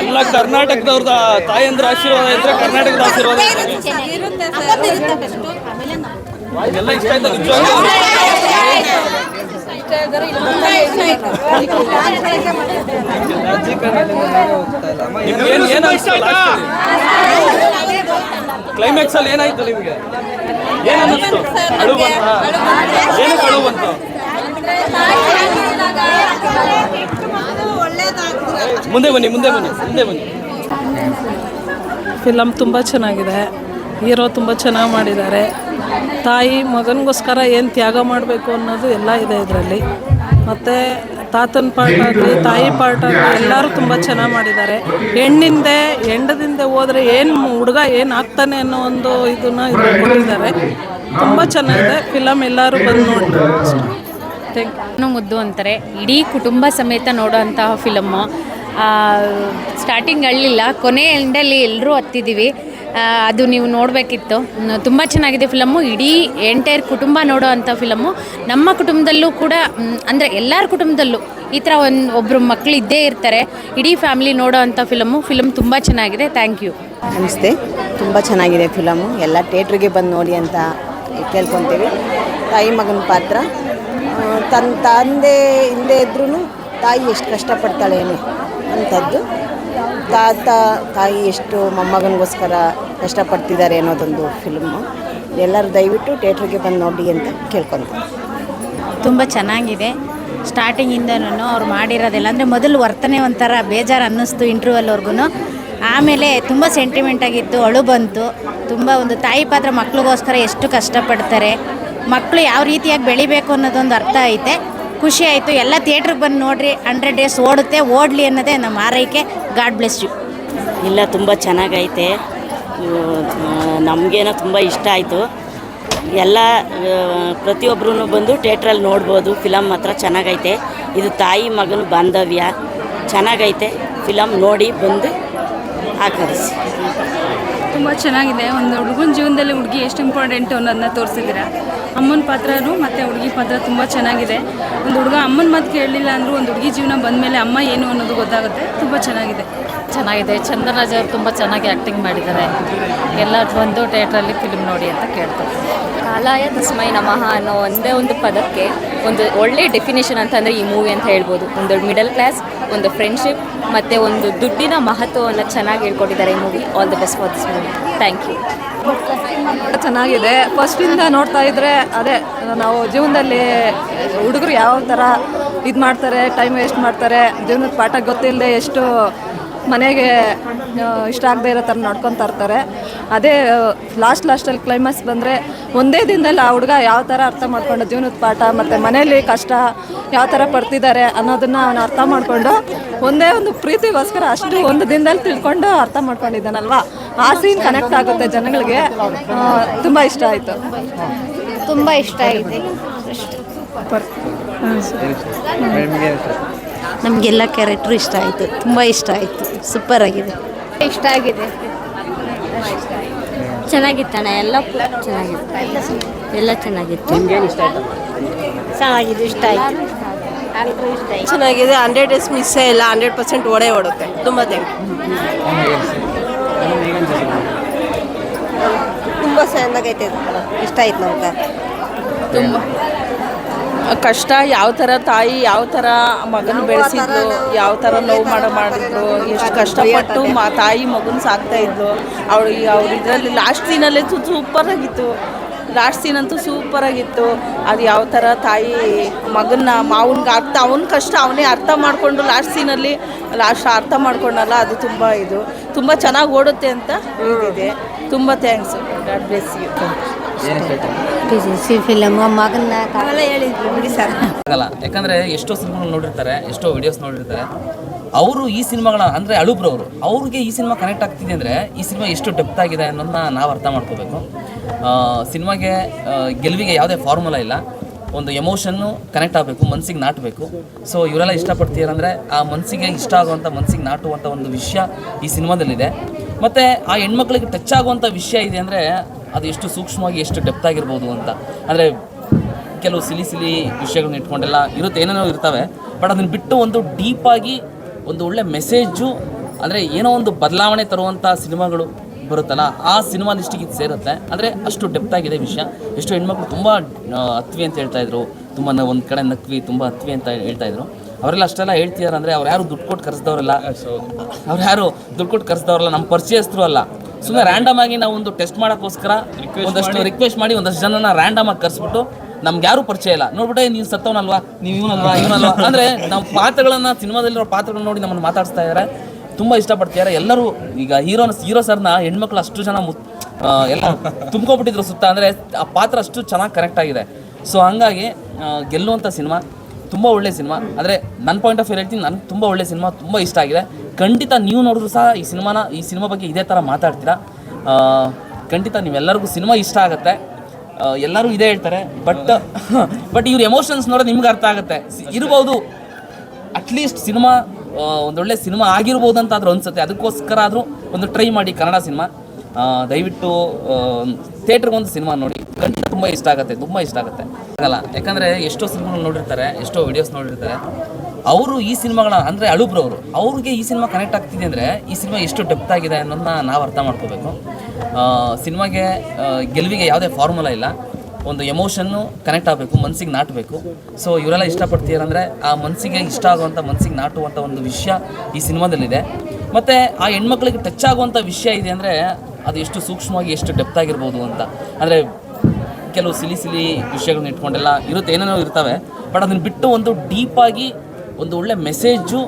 ಎಲ್ಲ ಕರ್ನಾಟಕದವ್ರದ ತಾಯಂದ್ರ ಆಶೀರ್ವಾದ ಇದ್ರೆ ಕರ್ನಾಟಕದ ಆಶೀರ್ವಾದ ಇದ್ರೆ. ಎಲ್ಲ ಇಷ್ಟ ಆಯ್ತಾ? ನಿಮ್ಗೆ ಏನ್ ಏನಾಯ್ತು ಕ್ಲೈಮ್ಯಾಕ್ಸ್ ಅಲ್ಲಿ ಏನಾಯ್ತು ನಿಮ್ಗೆ? ಏನನ್ನಿಸ್ತು? ಅಳು ಏನಕ್ಕೆ ಅಳು ಬಂತು ಮುಂದೆ ಬನ್ನಿ ಮುಂದೆ ಬನ್ನಿ ಮುಂದೆ ಬನ್ನಿ. ಫಿಲಮ್ ತುಂಬ ಚೆನ್ನಾಗಿದೆ. ಹೀರೋ ತುಂಬ ಚೆನ್ನಾಗಿ ಮಾಡಿದ್ದಾರೆ. ತಾಯಿ ಮಗನಿಗೋಸ್ಕರ ಏನು ತ್ಯಾಗ ಮಾಡಬೇಕು ಅನ್ನೋದು ಎಲ್ಲ ಇದೆ ಇದರಲ್ಲಿ. ಮತ್ತು ತಾತನ ಪಾಠ ಆಗಲಿ ತಾಯಿ ಪಾಠ ಆಗಲಿ ಎಲ್ಲರೂ ತುಂಬ ಚೆನ್ನಾಗಿ ಮಾಡಿದ್ದಾರೆ. ಹೆಣ್ಣಿಂದೆ, ಹೆಂಡದಿಂದ ಹೋದರೆ ಏನು ಹುಡುಗ ಏನು ಆಗ್ತಾನೆ ಅನ್ನೋ ಒಂದು ಇದನ್ನು ಇದು ಕೊಟ್ಟಿದ್ದಾರೆ ತುಂಬ ಚೆನ್ನಾಗಿದೆ. ಫಿಲಮ್ ಎಲ್ಲರೂ ಬಂದು ನೋಡಿ ಥ್ಯಾಂಕ್ ಮುದ್ದು ಅಂತಾರೆ. ಇಡೀ ಕುಟುಂಬ ಸಮೇತ ನೋಡೋಂತಹ ಫಿಲಮ್ಮು. ಸ್ಟಾರ್ಟಿಂಗ್ ಅಳ್ಳಿಲ್ಲ, ಕೊನೆ ಎಂಡಲ್ಲಿ ಎಲ್ಲರೂ ಹತ್ತಿದ್ದೀವಿ ಅದು ನೀವು ನೋಡಬೇಕಿತ್ತು. ತುಂಬ ಚೆನ್ನಾಗಿದೆ ಫಿಲಮ್ಮು. ಇಡೀ ಎಂಟೈರ್ ಕುಟುಂಬ ನೋಡೋ ಅಂಥ ಫಿಲಮ್ಮು. ನಮ್ಮ ಕುಟುಂಬದಲ್ಲೂ ಕೂಡ ಅಂದರೆ ಎಲ್ಲರ ಕುಟುಂಬದಲ್ಲೂ ಈ ಥರ ಒಂದು ಒಬ್ಬರು ಮಕ್ಕಳು ಇದ್ದೇ ಇರ್ತಾರೆ. ಇಡೀ ಫ್ಯಾಮಿಲಿ ನೋಡೋ ಅಂಥ ಫಿಲಮ್ಮು. ಫಿಲಮ್ ತುಂಬ ಚೆನ್ನಾಗಿದೆ. Thank you. ನಮಸ್ತೆ. ತುಂಬ ಚೆನ್ನಾಗಿದೆ ಫಿಲಮ್ಮು. ಎಲ್ಲ ಥಿಯೇಟ್ರಿಗೆ ಬಂದು ನೋಡಿ ಅಂತ ಕೇಳ್ಕೊತೀವಿ. ತಾಯಿ ಮಗನ ಪಾತ್ರ. ತನ್ನ ತಂದೆ ಹಿಂದೆ ಇದ್ರೂ ತಾಯಿ ಎಷ್ಟು ಕಷ್ಟಪಡ್ತಾಳೆ ಅಂಥದ್ದು ತಾತ, ತಾಯಿ ಎಷ್ಟು ಮೊಮ್ಮಗನಿಗೋಸ್ಕರ ಕಷ್ಟಪಡ್ತಿದ್ದಾರೆ ಅನ್ನೋದೊಂದು ಫಿಲ್ಮು ಎಲ್ಲರೂ ದಯವಿಟ್ಟು ಥಿಯೇಟ್ರಿಗೆ ಬಂದು ನೋಡಿ ಅಂತ ಕೇಳ್ಕೊತೀನಿ. ತುಂಬ ಚೆನ್ನಾಗಿದೆ. ಸ್ಟಾರ್ಟಿಂಗಿಂದನೂ ಅವ್ರು ಮಾಡಿರೋದಿಲ್ಲ, ಅಂದರೆ ಮೊದಲು ವರ್ತನೆ ಒಂಥರ ಬೇಜಾರು ಅನ್ನಿಸ್ತು ಇಂಟರ್ವ್ಯೂವಲ್ವರೆಗೂ ಆಮೇಲೆ ತುಂಬ ಸೆಂಟಿಮೆಂಟಾಗಿತ್ತು ಅಳು ಬಂತು. ತುಂಬ ಒಂದು ತಾಯಿ ಪಾತ್ರ ಮಕ್ಳಿಗೋಸ್ಕರ ಎಷ್ಟು ಕಷ್ಟಪಡ್ತಾರೆ ಮಕ್ಕಳು ಯಾವ ರೀತಿಯಾಗಿ ಬೆಳಿಬೇಕು ಅನ್ನೋದೊಂದು ಅರ್ಥ ಐತೆ. ಖುಷಿ ಆಯಿತು. ಎಲ್ಲ ಥಿಯೇಟ್ರಿಗೆ ಬಂದು ನೋಡ್ರಿ ಹಂಡ್ರೆಡ್ ಡೇಸ್ ಓಡುತ್ತೆ, ಓಡಲಿ ಅನ್ನೋದೇ ನಮ್ಮ ಆರೈಕೆ ಗಾಡ್ ಬ್ಲೆಸ್ ಯು ಇಲ್ಲ, ತುಂಬ ಚೆನ್ನಾಗೈತೆ. ನಮಗೇನೋ ತುಂಬ ಇಷ್ಟ ಆಯಿತು. ಎಲ್ಲ ಪ್ರತಿಯೊಬ್ಬರೂ ಬಂದು ಥಿಯೇಟ್ರಲ್ಲಿ ನೋಡ್ಬೋದು. ಫಿಲಮ್ ಮಾತ್ರ ಚೆನ್ನಾಗೈತೆ. ಇದು ತಾಯಿ ಮಗನ ಬಾಂಧವ್ಯ. ಚೆನ್ನಾಗೈತೆ. ಫಿಲಮ್ ನೋಡಿ ಬಂದು ಆಕರಿಸಿ. ತುಂಬ ಚೆನ್ನಾಗಿದೆ. ಒಂದು ಹುಡುಗನ ಜೀವನದಲ್ಲಿ ಹುಡುಗಿ ಎಷ್ಟು ಇಂಪಾರ್ಟೆಂಟ್ ಅನ್ನೋದನ್ನ ತೋರಿಸಿದ್ದೀರ? ಅಮ್ಮನ ಪಾತ್ರನೂ ಮತ್ತು ಹುಡುಗಿ ಪಾತ್ರ ತುಂಬ ಚೆನ್ನಾಗಿದೆ. ಒಂದು ಹುಡುಗ ಅಮ್ಮನ ಮಾತು ಕೇಳಲಿಲ್ಲ ಅಂದರೂ ಒಂದು ಹುಡುಗಿ ಜೀವನ ಬಂದಮೇಲೆ ಅಮ್ಮ ಏನು ಅನ್ನೋದು ಗೊತ್ತಾಗುತ್ತೆ. ತುಂಬ ಚೆನ್ನಾಗಿದೆ. ಚೆನ್ನಾಗಿದೆ. ಚಂದ್ರರಾಜ್ ಅವರು ತುಂಬ ಚೆನ್ನಾಗಿ ಆ್ಯಕ್ಟಿಂಗ್ ಮಾಡಿದ್ದಾರೆ. ಎಲ್ಲ ಒಂದು ಥಿಯೇಟ್ರಲ್ಲಿ ಫಿಲ್ಮ್ ನೋಡಿ ಅಂತ ಕೇಳ್ತಾರೆ ಕಾಲಾಯ ತಸ್ಮೈ ನಮಃ ಅನ್ನೋ ಒಂದೇ ಒಂದು ಪದಕ್ಕೆ ಒಂದು ಒಳ್ಳೆ ಡೆಫಿನೇಷನ್ ಅಂತಂದರೆ ಈ ಮೂವಿ ಅಂತ ಹೇಳ್ಬೋದು. ಒಂದು ಮಿಡಲ್ ಕ್ಲಾಸ್ ಒಂದು ಫ್ರೆಂಡ್ಶಿಪ್ ಮತ್ತು ಒಂದು ದುಡ್ಡಿನ ಮಹತ್ವವನ್ನು ಚೆನ್ನಾಗಿ ಹೇಳ್ಕೊಟ್ಟಿದ್ದಾರೆ ಈ movie all the best for this movie thank you ಚೆನ್ನಾಗಿದೆ. ಫಸ್ಟಿಂದ ನೋಡ್ತಾ ಇದ್ರೆ ಅದೇ ನಾವು ಜೀವನದಲ್ಲಿ ಹುಡುಗರು ಯಾವ ಥರ ಇದು ಮಾಡ್ತಾರೆ ಟೈಮ್ ವೇಸ್ಟ್ ಮಾಡ್ತಾರೆ ಜೀವನದ ಪಾಠ ಗೊತ್ತಿಲ್ಲದೆ ಎಷ್ಟು ಮನೆಗೆ ಇಷ್ಟ ಆಗದೆ ಇರೋ ಥರ ನೋಡ್ಕೊತಾ ಇರ್ತಾರೆ. ಅದೇ ಲಾಸ್ಟ್ ಲಾಸ್ಟಲ್ಲಿ ಕ್ಲೈಮ್ಯಾಕ್ಸ್ ಬಂದರೆ ಒಂದೇ ದಿನದಲ್ಲಿ ಆ ಹುಡುಗ ಯಾವ ಥರ ಅರ್ಥ ಮಾಡ್ಕೊಂಡು ಜೀವನದ ಪಾಠ ಮತ್ತು ಮನೆಯಲ್ಲಿ ಕಷ್ಟ ಯಾವ ಥರ ಪಡ್ತಿದ್ದಾರೆ ಅನ್ನೋದನ್ನು ಅವನು ಅರ್ಥ ಮಾಡಿಕೊಂಡು ಒಂದೇ ಒಂದು ಪ್ರೀತಿಗೋಸ್ಕರ ಅಷ್ಟು ಒಂದು ದಿನದಲ್ಲಿ ತಿಳ್ಕೊಂಡು ಅರ್ಥ ಮಾಡ್ಕೊಂಡಿದ್ದಾನಲ್ವಾ? ಆ ಸೀನ್ ಕನೆಕ್ಟ್ ಆಗುತ್ತೆ ಜನಗಳಿಗೆ. ತುಂಬ ಇಷ್ಟ ಆಯಿತು. ತುಂಬ ಇಷ್ಟ ಆಗಿದೆ. ನಮಗೆಲ್ಲ ಕ್ಯಾರೆಕ್ಟ್ರು ಇಷ್ಟ ಆಯಿತು. ತುಂಬ ಇಷ್ಟ ಆಯಿತು. ಸೂಪರ್ ಆಗಿದೆ. ಇಷ್ಟ ಆಗಿದೆ. ಚೆನ್ನಾಗಿತ್ತಣ್ಣ ಎಲ್ಲ ಚೆನ್ನಾಗಿತ್ತು. ಎಲ್ಲ ಚೆನ್ನಾಗಿತ್ತು. ಚೆನ್ನಾಗಿದೆ ಇಷ್ಟ ಆಯಿತು. ಚೆನ್ನಾಗಿದೆ ಹಂಡ್ರೆಡ್ ಡೇಸ್ ಮಿಸ್ಸೇ ಇಲ್ಲ ಹಂಡ್ರೆಡ್ ಪರ್ಸೆಂಟ್ ಓಡೇ ಓಡುತ್ತೆ. ತುಂಬ ಥ್ಯಾಂಕ್ ತುಂಬ ಚೆನ್ನಾಗೈತೆ ಇಷ್ಟ ಆಯ್ತು ನಮ್ಗೆ. ತುಂಬ. ಕಷ್ಟ ಯಾವ ಥರ ತಾಯಿ ಯಾವ ಥರ ಮಗನ ಬೆಳೆಸಿದ್ರು ಯಾವ ಥರ ನೋವು ಮಾಡೋ ಮಾಡಿದ್ರು ಎಷ್ಟು ಕಷ್ಟಪಟ್ಟು ಮಾ ತಾಯಿ ಮಗನ ಸಾಕ್ತಾ ಇದ್ಲು. ಅವಳು ಅವ್ರು ಇದರಲ್ಲಿ ಲಾಸ್ಟ್ ಸೀನಲ್ಲೇ ಸೂಪರ್ ಆಗಿತ್ತು. ಲಾಸ್ಟ್ ಸೀನ್ ಅಂತೂ ಸೂಪರ್ ಆಗಿತ್ತು. ಅದು ಯಾವ ಥರ ತಾಯಿ ಮಗನ್ನ ಮಾವನ್ಗೆ ಅರ್ಥ ಅವನ ಕಷ್ಟ ಅವನೇ ಅರ್ಥ ಮಾಡಿಕೊಂಡು ಲಾಸ್ಟ್ ಸೀನಲ್ಲಿ ಲಾಸ್ಟ್ ಅರ್ಥ ಮಾಡ್ಕೊಂಡಲ್ಲ ಅದು ತುಂಬ ಇದು. ತುಂಬ ಚೆನ್ನಾಗಿ ಓಡುತ್ತೆ ಅಂತ ಇದಿದೆ ತುಂಬ thanks god bless you film ಮಗನ ಆಗಲ್ಲ. ಯಾಕಂದ್ರೆ ಎಷ್ಟೋ ಸಿನಿಮಾಗಳು ನೋಡಿರ್ತಾರೆ ಎಷ್ಟೋ ವಿಡಿಯೋಸ್ ನೋಡಿರ್ತಾರೆ. ಅವರು ಈ ಸಿನಿಮಾಗಳ ಅಂದ್ರೆ ಅಳುಬ್ರವರು ಅವ್ರಿಗೆ ಈ ಸಿನಿಮಾ ಕನೆಕ್ಟ್ ಆಗ್ತಿದೆ ಅಂದ್ರೆ ಈ ಸಿನಿಮಾ ಎಷ್ಟು ಡೆಪ್ತ್ ಆಗಿದೆ ಅನ್ನೋದನ್ನ ನಾವು ಅರ್ಥ ಮಾಡ್ಕೋಬೇಕು. ಸಿನಿಮಾಗೆ ಗೆಲುವಿಗೆ ಯಾವುದೇ ಫಾರ್ಮುಲಾ ಇಲ್ಲ. ಒಂದು ಎಮೋಷನ್ನು ಕನೆಕ್ಟ್ ಆಗಬೇಕು ಮನಸ್ಸಿಗೆ ನಾಟಬೇಕು. ಸೊ ಇವರೆಲ್ಲ ಇಷ್ಟಪಡ್ತೀರಂದರೆ ಆ ಮನಸ್ಸಿಗೆ ಇಷ್ಟ ಆಗುವಂಥ ಮನಸ್ಸಿಗೆ ನಾಟುವಂಥ ಒಂದು ವಿಷಯ ಈ ಸಿನಿಮಾದಲ್ಲಿದೆ. ಮತ್ತು ಆ ಹೆಣ್ಮಕ್ಳಿಗೆ ಟಚ್ ಆಗುವಂಥ ವಿಷಯ ಇದೆ ಅಂದರೆ ಅದು ಎಷ್ಟು ಸೂಕ್ಷ್ಮವಾಗಿ ಎಷ್ಟು ಡೆಪ್ತ್ ಆಗಿರ್ಬೋದು ಅಂತ. ಅಂದರೆ ಕೆಲವು ಸಿಲಿ ಸಿಲಿ ವಿಷಯಗಳನ್ನ ಇಟ್ಕೊಂಡೆಲ್ಲ ಇರುತ್ತೆ ಏನೇನೋ ಇರ್ತವೆ ಬಟ್ ಅದನ್ನು ಬಿಟ್ಟು ಒಂದು ಡೀಪಾಗಿ ಒಂದು ಒಳ್ಳೆ ಮೆಸೇಜು ಅಂದರೆ ಏನೋ ಒಂದು ಬದಲಾವಣೆ ತರುವಂಥ ಸಿನಿಮಾಗಳು ಬರುತ್ತಲ್ಲ ಆ ಸಿನಿಮಾ ಲಿಸ್ಟಿಗೆ ಇದು ಸೇರುತ್ತೆ. ಅಂದರೆ ಅಷ್ಟು ಡೆಪ್ತ್ ಆಗಿದೆ ವಿಷಯ. ಎಷ್ಟು ಹೆಣ್ಮಕ್ಳು ತುಂಬ ಹತ್ವಿ ಅಂತ ಹೇಳ್ತಾ ಇದ್ರು. ತುಂಬ ಒಂದು ಕಡೆ ನಕ್ವಿ ತುಂಬ ಹತ್ವಿ ಅಂತ ಹೇಳ್ತಾಯಿದ್ರು ಅವರೆಲ್ಲ ಅಷ್ಟೆಲ್ಲ ಹೇಳ್ತಿದಾರೆ ಅಂದರೆ ಅವ್ರು ಯಾರು ದುಡ್ಡು ಕೊಟ್ಟು ಕರೆಸ್ದವ್ರಲ್ಲ? ಅವ್ರು ಯಾರು ದುಡ್ಡು ಕೊಟ್ಟು ಕರೆಸ್ದವ್ರಲ್ಲ? ನಮ್ಮ ಪರಿಚಯಸ್ಥರು ಅಲ್ಲ. ಸುಮ್ಮನೆ ರ್ಯಾಂಡಮ್ ಆಗಿ ನಾವು ಒಂದು ಟೆಸ್ಟ್ ಮಾಡೋಕ್ಕೋಸ್ಕರ ಒಂದಷ್ಟು ರಿಕ್ವೆಸ್ಟ್ ಮಾಡಿ ಒಂದಷ್ಟು ಜನನ ರ್ಯಾಂಡಮ್ ಆಗಿ ಕರೆಸ್ಬಿಟ್ಟು ನಮ್ಗೆ ಯಾರು ಪರಿಚಯ ಇಲ್ಲ. ನೋಡ್ಬಿಟ್ಟೆ ನೀವು ಸತ್ತವನಲ್ವಾ? ನೀವು ಇವನಲ್ವಾ? ಇವನಲ್ವಾ? ಅಂದ್ರೆ ನಮ್ಮ ಪಾತ್ರಗಳನ್ನ ಸಿನಿಮಾದಲ್ಲಿರೋ ಪಾತ್ರಗಳನ್ನ ನೋಡಿ ನಮ್ಮನ್ನು ಮಾತಾಡ್ತಾ ಇದ್ದಾರೆ ತುಂಬಾ ಇಷ್ಟಪಡ್ತಿದ್ದಾರೆ ಎಲ್ಲರೂ ಈಗ ಹೀರೋನ ಹೀರೋ ಸರ್ನ ಹೆಣ್ಮಕ್ಳು ಅಷ್ಟು ಜನ ಮುತ್ ಎಲ್ಲ ತುಂಬ್ಕೊಬಿಟ್ಟಿದ್ರು ಸುತ್ತ. ಅಂದರೆ ಆ ಪಾತ್ರ ಅಷ್ಟು ಚೆನ್ನಾಗಿ ಕರೆಕ್ಟ್ ಆಗಿದೆ. ಸೊ ಹಂಗಾಗಿ ಗೆಲ್ಲುವಂಥ ಸಿನಿಮಾ ತುಂಬ ಒಳ್ಳೆ ಸಿನಿಮಾ. ಅಂದರೆ ನನ್ನ ಪಾಯಿಂಟ್ ಆಫ್ ವ್ಯೂ ಹೇಳ್ತೀನಿ ನನಗೆ ತುಂಬ ಒಳ್ಳೆ ಸಿನಿಮಾ ತುಂಬ ಇಷ್ಟ ಆಗಿದೆ. ಖಂಡಿತ ನೀವು ನೋಡಿದ್ರು ಸಹ ಈ ಸಿನಿಮಾನ, ಈ ಸಿನಿಮಾ ಬಗ್ಗೆ ಇದೇ ಥರ ಮಾತಾಡ್ತೀರಾ? ಖಂಡಿತ ನೀವೆಲ್ಲರಿಗೂ ಸಿನಿಮಾ ಇಷ್ಟ ಆಗುತ್ತೆ. ಎಲ್ಲರೂ ಇದೇ ಹೇಳ್ತಾರೆ ಬಟ್ ಬಟ್ ಇವ್ರ ಎಮೋಷನ್ಸ್ ನೋಡೋದು ನಿಮ್ಗೆ ಅರ್ಥ ಆಗುತ್ತೆ. ಇರ್ಬೋದು ಅಟ್ಲೀಸ್ಟ್ ಸಿನಿಮಾ ಒಂದೊಳ್ಳೆ ಸಿನಿಮಾ ಆಗಿರ್ಬೋದು ಅಂತ ಆದ್ರೂ ಅನ್ಸುತ್ತೆ. ಅದಕ್ಕೋಸ್ಕರ ಆದರೂ ಒಂದು ಟ್ರೈ ಮಾಡಿ ಕನ್ನಡ ಸಿನಿಮಾ. ದಯವಿಟ್ಟು ಥಿಯೇಟ್ರಿಗೆ ಒಂದು ಸಿನಿಮಾ ನೋಡಿ. ಖಂಡಿತ ತುಂಬ ಇಷ್ಟ ಆಗುತ್ತೆ, ತುಂಬ ಇಷ್ಟ ಆಗುತ್ತೆ. ಆಗಲ್ಲ, ಯಾಕಂದರೆ ಎಷ್ಟೋ ಸಿನಿಮಾಗಳು ನೋಡಿರ್ತಾರೆ, ಎಷ್ಟೋ ವಿಡಿಯೋಸ್ ನೋಡಿರ್ತಾರೆ. ಅವರು ಈ ಸಿನಿಮಾಗಳ ಅಂದರೆ ಅಳುಬ್ರವರು ಅವ್ರಿಗೆ ಈ ಸಿನಿಮಾ ಕನೆಕ್ಟ್ ಆಗ್ತಿದೆ ಅಂದರೆ ಈ ಸಿನಿಮಾ ಎಷ್ಟು ಡೆಪ್ತ್ ಆಗಿದೆ ಅನ್ನೋದನ್ನ ನಾವು ಅರ್ಥ ಮಾಡ್ಕೋಬೇಕು. ಸಿನಿಮಾಗೆ ಗೆಲುವಿಗೆ ಯಾವುದೇ ಫಾರ್ಮುಲಾ ಇಲ್ಲ. ಒಂದು ಎಮೋಷನ್ನು ಕನೆಕ್ಟ್ ಆಗಬೇಕು ಮನಸ್ಸಿಗೆ ನಾಟಬೇಕು. ಸೊ ಇವರೆಲ್ಲ ಇಷ್ಟಪಡ್ತೀರಂದರೆ ಆ ಮನಸ್ಸಿಗೆ ಇಷ್ಟ ಆಗುವಂಥ ಮನಸ್ಸಿಗೆ ನಾಟುವಂಥ ಒಂದು ವಿಷಯ ಈ ಸಿನಿಮಾದಲ್ಲಿದೆ. ಮತ್ತು ಆ ಹೆಣ್ಮಕ್ಳಿಗೆ ಟಚ್ ಆಗುವಂಥ ವಿಷಯ ಇದೆ ಅಂದರೆ ಅದು ಎಷ್ಟು ಸೂಕ್ಷ್ಮವಾಗಿ ಎಷ್ಟು ಡೆಪ್ತ್ ಆಗಿರ್ಬೋದು ಅಂತ. ಅಂದರೆ ಕೆಲವು ಸಿಲಿ ಸಿಲಿ ವಿಷಯಗಳನ್ನ ಇಟ್ಕೊಂಡೆಲ್ಲ ಇರುತ್ತೆ, ಏನೇನೋ ಇರ್ತವೆ ಬಟ್ ಅದನ್ನು ಬಿಟ್ಟು ಒಂದು ಡೀಪಾಗಿ ಒಂದು ಒಳ್ಳೆ ಮೆಸೇಜು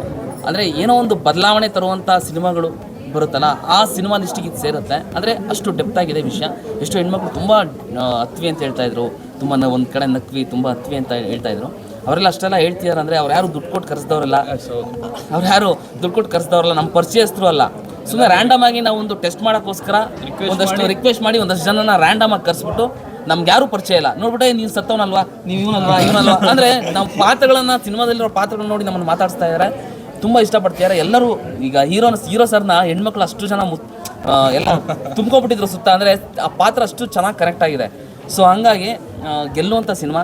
ಅಂದರೆ ಏನೋ ಒಂದು ಬದಲಾವಣೆ ತರುವಂಥ ಸಿನಿಮಾಗಳು ಬರುತ್ತಲ್ಲ ಆ ಸಿನಿಮಾ ಲಿಸ್ಟಿಗೆ ಇದು ಸೇರುತ್ತೆ. ಅಂದರೆ ಅಷ್ಟು ಡೆಪ್ತ್ ಆಗಿದೆ ವಿಷಯ. ಎಷ್ಟು ಹೆಣ್ಮಕ್ಳು ತುಂಬ ಹತ್ವಿ ಅಂತ ಹೇಳ್ತಾ ಇದ್ರು. ತುಂಬ ಒಂದು ಕಡೆ ನಕ್ವಿ ತುಂಬ ಹತ್ವಿ ಅಂತ ಹೇಳ್ತಾ ಇದ್ರು. ಅವರೆಲ್ಲ ಅಷ್ಟೆಲ್ಲ ಹೇಳ್ತಿದಾರೆ ಅಂದರೆ ಅವ್ರು ಯಾರು ದುಡ್ಡು ಕೊಟ್ಟು ಕರೆಸ್ದವ್ರಲ್ಲ. ಅವ್ರು ಯಾರು ದುಡ್ಡು ಕೊಟ್ಟು ಕರೆಸ್ದವ್ರಲ್ಲ ನಮ್ಮ ಪರಿಚಯಸ್ಥರು ಅಲ್ಲ. ಸುಮ್ಮನೆ ರ್ಯಾಂಡಮ್ ಆಗಿ ನಾವು ಒಂದು ಟೆಸ್ಟ್ ಮಾಡೋಕ್ಕೋಸ್ಕರ ಒಂದಷ್ಟು ರಿಕ್ವೆಸ್ಟ್ ಮಾಡಿ ಒಂದಷ್ಟು ಜನನ ರ್ಯಾಂಡಮ್ ಆಗಿ ಕರೆಸ್ಬಿಟ್ಟು ನಮ್ಗೆ ಯಾರು ಪರಿಚಯ ಇಲ್ಲ. ನೋಡ್ಬಿಟ್ಟೆ ನೀವು ಸತ್ತವನಲ್ವಾ? ನೀವು ಇವನಲ್ವಾ? ಇವನಲ್ವಾ? ಅಂದರೆ ನಾವು ಪಾತ್ರಗಳನ್ನ, ಸಿನಿಮಾದಲ್ಲಿರೋ ಪಾತ್ರಗಳನ್ನ ನೋಡಿ ನಮ್ಮನ್ನು ಮಾತಾಡ್ತಾ ಇದ್ದಾರೆ ತುಂಬ ಇಷ್ಟಪಡ್ತಿದ್ದಾರೆ ಎಲ್ಲರೂ ಈಗ ಹೀರೋ ಹೀರೋ ಸರ್ನ ಹೆಣ್ಮಕ್ಳು ಅಷ್ಟು ಜನ ಮುತ್ ಎಲ್ಲ ತುಂಬ್ಕೊಬಿಟ್ಟಿದ್ರು ಸುತ್ತ. ಅಂದರೆ ಆ ಪಾತ್ರ ಅಷ್ಟು ಚೆನ್ನಾಗಿ ಕರೆಕ್ಟ್ ಆಗಿದೆ. ಸೊ ಹಂಗಾಗಿ ಗೆಲ್ಲುವಂಥ ಸಿನಿಮಾ,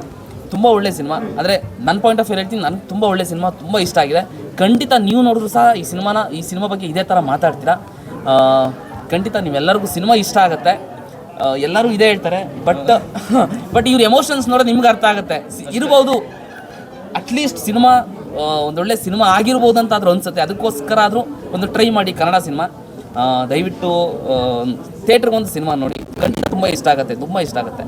ತುಂಬ ಒಳ್ಳೆ ಸಿನಿಮಾ. ಅಂದರೆ ನನ್ನ ಪಾಯಿಂಟ್ ಆಫ್ ವ್ಯೂ ಹೇಳ್ತೀನಿ, ನನಗೆ ತುಂಬ ಒಳ್ಳೆ ಸಿನಿಮಾ, ತುಂಬ ಇಷ್ಟ ಆಗಿದೆ. ಖಂಡಿತ ನೀವು ನೋಡಿದ್ರು ಸಹ ಈ ಸಿನಿಮಾನ, ಈ ಸಿನಿಮಾ ಬಗ್ಗೆ ಇದೇ ಥರ ಮಾತಾಡ್ತೀರಾ? ಖಂಡಿತ ನೀವೆಲ್ಲರಿಗೂ ಸಿನಿಮಾ ಇಷ್ಟ ಆಗುತ್ತೆ. ಎಲ್ಲರೂ ಇದೇ ಹೇಳ್ತಾರೆ. ಬಟ್ ಬಟ್ ಇವ್ರ ಎಮೋಷನ್ಸ್ ನೋಡೋದು ನಿಮ್ಗೆ ಅರ್ಥ ಆಗುತ್ತೆ. ಇರ್ಬೋದು ಅಟ್ಲೀಸ್ಟ್ ಸಿನಿಮಾ ಒಂದೊಳ್ಳೆ ಸಿನಿಮಾ ಆಗಿರ್ಬೋದು ಅಂತ ಆದ್ರೂ ಅನ್ಸುತ್ತೆ. ಅದಕ್ಕೋಸ್ಕರ ಆದರೂ ಒಂದು ಟ್ರೈ ಮಾಡಿ ಕನ್ನಡ ಸಿನಿಮಾ. ದಯವಿಟ್ಟು ಥಿಯೇಟ್ರಿಗೆ ಒಂದು ಸಿನಿಮಾ ನೋಡಿ. ತುಂಬ ಇಷ್ಟ ಆಗುತ್ತೆ, ತುಂಬ ಇಷ್ಟ ಆಗುತ್ತೆ.